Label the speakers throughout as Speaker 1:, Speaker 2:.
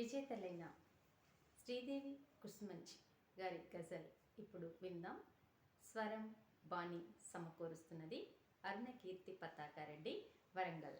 Speaker 1: విజేతలైన శ్రీదేవి కుసుమంచి గారి గజల్ ఇప్పుడు విందాం. స్వరం బాణి సమకూరుస్తున్నది అరుణకీర్తి పతాకారెడ్డి వరంగల్.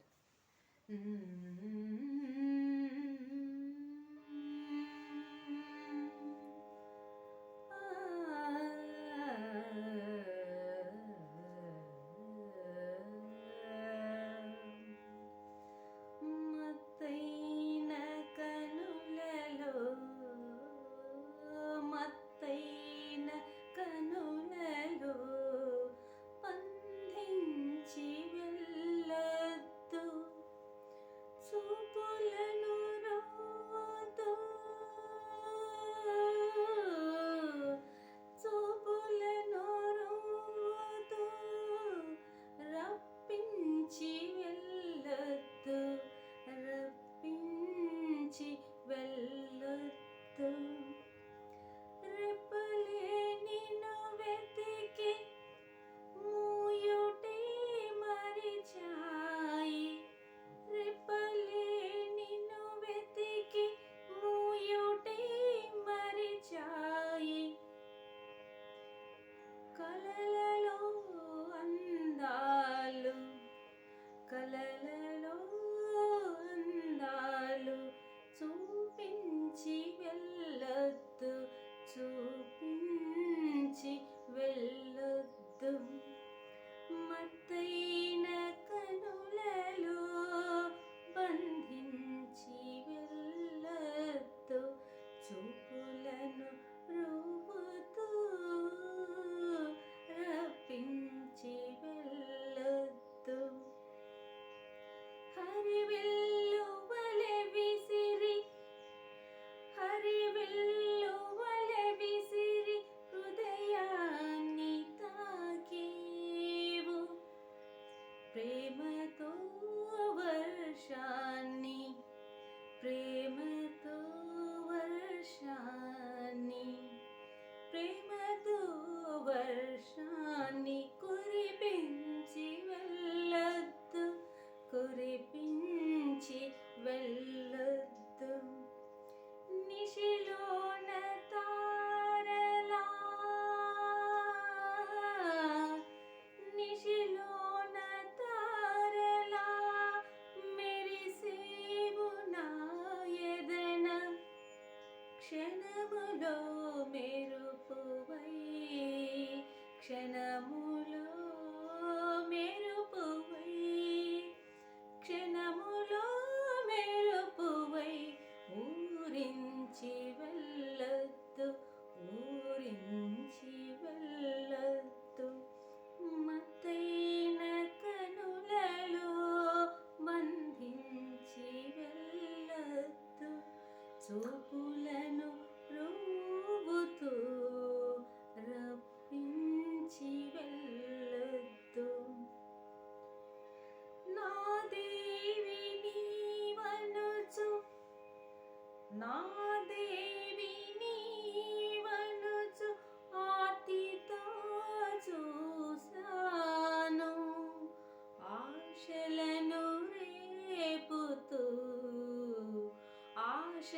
Speaker 1: క్షణములో మెరుపువై క్షణములో మెరుపువై క్షణములో మెరుపువై ఊరించి వెళ్ళొద్దు ఊరించి వెళ్ళొద్దు. మతైన కనులలో బంధించి వెళ్ళొద్దు. చూపులు నా దేవి నీవనుచు ఆర్తితో చూసాను ఆశలను రేపుతూ ఆశ